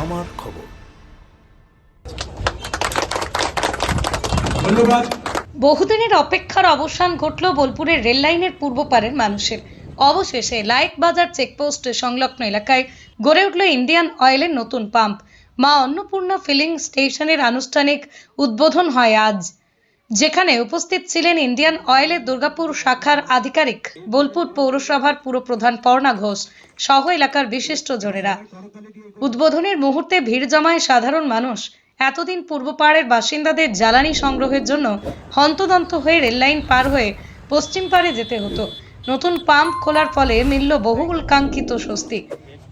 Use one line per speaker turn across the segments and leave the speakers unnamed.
আমার খবর।
ধন্যবাদ।
বহুদিনের অপেক্ষার অবসান ঘটল বোলপুরের রেল লাইনের পূর্ব পারের মানুষের। অবশেষে লাইক বাজার চেকপোস্ট সংলগ্ন এলাকায় গড়ে উঠল ইন্ডিয়ান অয়েলের নতুন পাম্প। মা অন্নপূর্ণা ফিলিং স্টেশনের আনুষ্ঠানিক উদ্বোধন হয় আজ। যেখানে উপস্থিত ছিলেন ইন্ডিয়ান অয়েলের দুর্গাপুর শাখার আধিকারিক, বোলপুর পৌরসভার পুরপ্রধান পর্ণা ঘোষ সহ এলাকার বিশিষ্ট জনেরা। উদ্বোধনের মুহূর্তে ভিড় জমায় সাধারণ মানুষ। এতদিন পূর্বপাড়ের বাসিন্দাদের জ্বালানি সংগ্রহের জন্য হন্তদন্ত হয়ে রেললাইন পার হয়ে পশ্চিম পাড়ে যেতে হতো। নতুন পাম্প খোলার ফলে মিলল বহুল কাঙ্ক্ষিত স্বস্তি।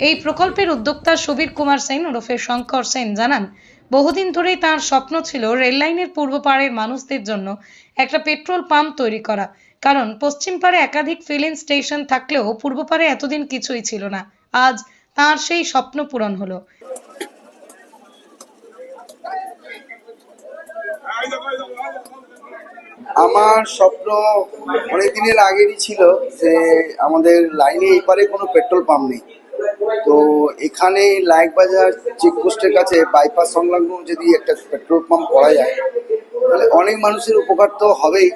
এই প্রকল্পের উদ্যোক্তা সুবীর কুমার সেন ওরফে শঙ্কর সেন জানান, বহুদিন ধরেই তার স্বপ্ন ছিল রেললাইনের পূর্ব পাড়ের মানুষদের জন্য একটা পেট্রোল পাম্প তৈরি করা। কারণ পশ্চিম পাড়ে একাধিক ফিলিং স্টেশন থাকলেও পূর্ব পাড়ে এতদিন কিছুই ছিল না। আজ তার সেই স্বপ্ন পূরণ হলো।
আমার স্বপ্ন অনেক দিনের আগেরই ছিল যে আমাদের লাইনে এই পারে কোনো পেট্রোল পাম্প নেই। তো এখানে লাইক বাজার চেকপোস্টের কাছে বাইপাস সংলগ্ন যদি একটা পেট্রোল পাম্প করা যায় তাহলে অনেক মানুষের উপকার তো হবেই।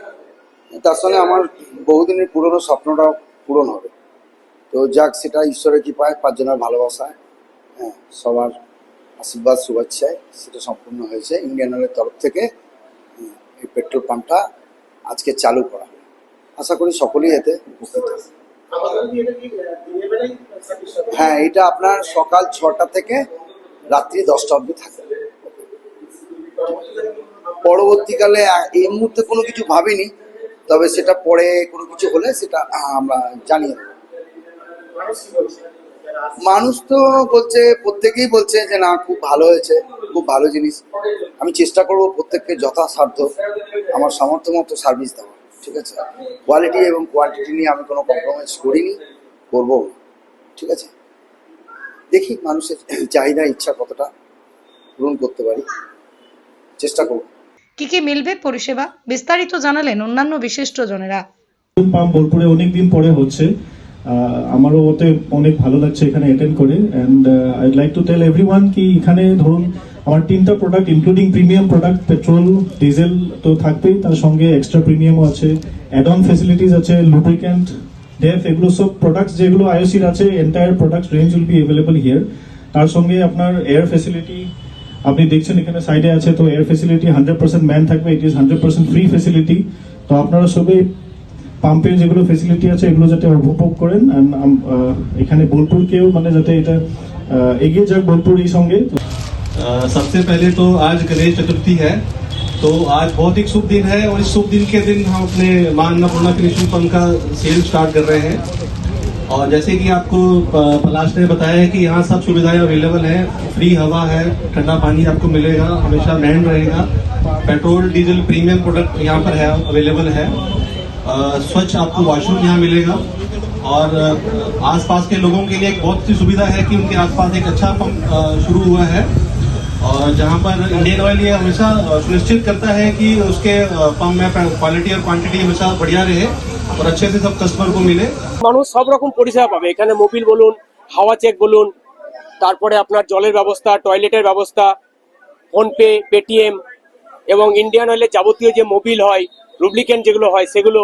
তার সঙ্গে আমার বহুদিনের পুরনো স্বপ্নটাও পূরণ হবে। তো যাক সেটা ঈশ্বরের কৃপায় পাঁচজনের ভালোবাসায় হ্যাঁ সবার আশীর্বাদ শুভেচ্ছায় সেটা সম্পূর্ণ হয়েছে। ইন্ডিয়ান অয়েলের তরফ থেকে হ্যাঁ, এই পেট্রোল পাম্পটা আজকে চালু করা আশা করি সকলেই এতে উপকৃত হবে। হ্যাঁ এটা আপনার সকাল ছটা থেকে রাত্রি দশটা অবধি থাকে। পরবর্তীকালে এই মুহূর্তে কোনো কিছু ভাবিনি তবে সেটা পরে কোনো কিছু হলে সেটা আমরা জানিয়ে দেবো। মানুষ তো বলছে প্রত্যেকেই বলছে যে না খুব ভালো হয়েছে খুব ভালো জিনিস। আমি চেষ্টা করব প্রত্যেককে যথাসাধ্য আমার সামর্থ্য মতো সার্ভিস দেওয়া ঠিক আছে? কোয়ালিটি এবং কোয়ান্টিটি নিয়ে আমি কোনো কম্প্রোমাইজ করিনি করব। ঠিক আছে? দেখি মানুষের চাহিদা ইচ্ছা কতটা পূরণ করতে পারি। চেষ্টা করব।
কি কি মিলবে পরিষেবা? বিস্তারিত জানালেন অন্যান্য বিশিষ্ট জনেরা।
পাম্প বোলপুরে অনেকদিন পরে হচ্ছে। আহ, আমারও ওতে অনেক ভালো লাগছে এখানে অ্যাটেন্ড করে। And I like to tell everyone কি এখানে ধরুন আমার তিনটা product including premium product petrol diesel তো থাকবেই তার সঙ্গে এক্সট্রা প্রিমিয়ামও আছে অ্যাড অন ফেসিলিটিস আছে লুব্রিক্যান্ট ডেফ এগুলো সব প্রোডাক্টস যেগুলো আইওসির আছে entire product range will be available here তার সঙ্গে আপনার এয়ার ফেসিলিটি আপনি দেখছেন এখানে সাইডে আছে তো air facility hundred percent man থাকবে it is hundred percent free facility তো আপনারা সবাই পাম্পের যেগুলো ফেসিলিটি আছে এগুলো যাতে উপভোগ করেন and, এখানে বোলপুরকেও মানে যাতে এটা এগিয়ে যাক বোলপুর এই সঙ্গে।
सबसे पहले तो आज गणेश चतुर्थी है तो आज बहुत ही शुभ दिन है और इस शुभ दिन के दिन हम अपने माँ अन्नपूर्णा फिनिशिंग पंप का सेल स्टार्ट कर रहे हैं। और जैसे कि आपको पलाश ने बताया है कि यहाँ सब सुविधाएँ अवेलेबल है फ्री हवा है, ठंडा पानी आपको मिलेगा, हमेशा मैन रहेगा। पेट्रोल, डीजल प्रीमियम प्रोडक्ट यहाँ पर है अवेलेबल है। स्वच्छ आपको वॉशरूम यहाँ मिलेगा। और आसपास के लोगों के लिए एक बहुत सी सुविधा है कि उनके आसपास एक अच्छा पंप शुरू हुआ है। और जहाँ पर इंडियन ऑयल ये हमेशा अ, सुनिश्चित करता है कि उसके अ, पंप में क्वालिटी और क्वांटिटी हमेशा बढ़िया रहे और अच्छे से सब कस्टमर को मिले
মানুষ সব রকম পরিষেবা পাবে এখানে মোবিল বলুন হাওয়া চেক বলুন তারপরে আপনার জলের ব্যবস্থা টয়লেটের ব্যবস্থা ফোনপে পেটিএম এবং ইন্ডিয়ান অয়েলের যাবতীয় যে মোবিল হয় রুবলিকেন্ট যেগুলো হয় সেগুলো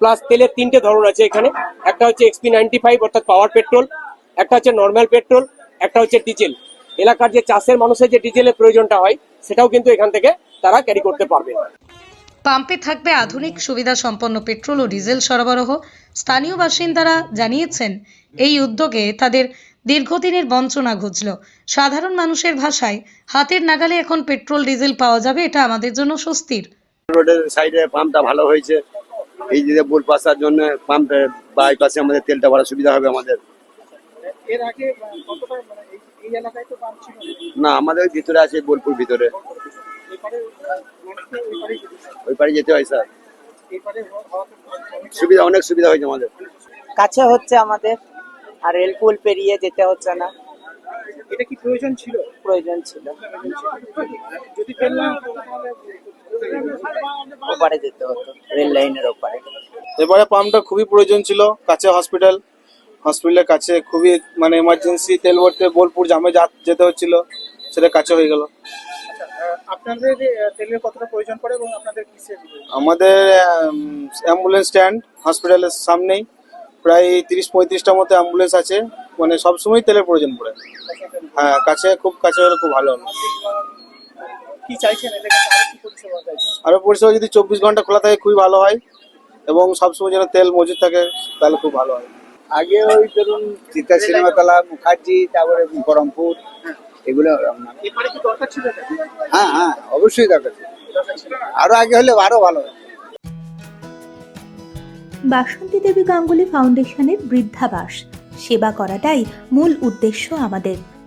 প্লাস তেলের তিনটে ধরন আছে এখানে একটা হচ্ছে এক্সপি নাইনটি ফাইভ অর্থাৎ পাওয়ার পেট্রোল একটা হচ্ছে নর্মাল পেট্রোল একটা হচ্ছে ডিজেল এলাকার যে চাষের মানুষের যে ডিজেলের প্রয়োজনটা হয় সেটাও কিন্তু এখান থেকে তারা ক্যারি করতে পারবে।
পাম্পে থাকবে আধুনিক সুবিধা সম্পন্ন পেট্রোল ও ডিজেল সরবরাহ। স্থানীয় বাসিন্দারা জানিয়েছেন এই উদ্যোগে তাদের দীর্ঘদিনের বঞ্চনা ঘুচল। সাধারণ মানুষের ভাষায় হাতের নাগালে এখন পেট্রোল ডিজেল পাওয়া যাবে এটা আমাদের জন্য স্বস্তির।
রোডের সাইডে পাম্পটা ভালো হয়েছে। এই যে বুল পাসার জন্য পাম্পে বাইপাসে আমাদের তেলটা ভরা সুবিধা হবে আমাদের।
এর আগে কতটা এই এলাকায় তো পাম্প ছিল
না আমাদের ভিতরে আছে বোলপুর ভিতরে। ওই পারে যেতে হয় স্যার। সুবিধা অনেক সুবিধা হয়েছে আমাদের।
কাছে হচ্ছে আমাদের আর রেলপুল পেরিয়ে যেতে হচ্ছে না।
এটা কি প্রয়োজন ছিল?
প্রয়োজন ছিল।
যদি
ওপারে যেতে হতো রেল লাইনের ওপারে।
এবারে পাম্পটা খুবই প্রয়োজন ছিল কাছে হসপিটাল। হসপিটালের কাছে খুবই মানে এমার্জেন্সি তেল ভরতে বোলপুর জামে যেতে হচ্ছিল সেটা কাছে হয়ে গেল।
আপনাদের তেলের কতটা প্রয়োজন পড়ে এবং আপনাদের কিসের
আমাদের অ্যাম্বুলেন্স স্ট্যান্ড হসপিটালের সামনেই প্রায় তিরিশ পঁয়ত্রিশটার মতো অ্যাম্বুলেন্স আছে মানে সবসময় তেলের প্রয়োজন পড়ে। হ্যাঁ কাছে খুব কাছে হলে খুব ভালো হবে।
কি চাইছেন?
আরও পরিষেবা যদি চব্বিশ ঘণ্টা খোলা থাকে খুবই ভালো হয় এবং সবসময় যেন তেল মজুদ থাকে তাহলে খুব ভালো হয়।
আগে ওই ধরুন চিতা সিনেমাতলা মুখার্জি তারপরে বহরমপুর এগুলো
এবারে কি দরকার ছিল এটা?
হ্যাঁ হ্যাঁ অবশ্যই দরকার ছিল। আরও আগে হলে আরও ভালো
বাসন্তী দেবী গাঙ্গুলি ফাউন্ডেশনের বৃদ্ধাবাস। সেবা করাটাই মূল উদ্দেশ্য আমাদের।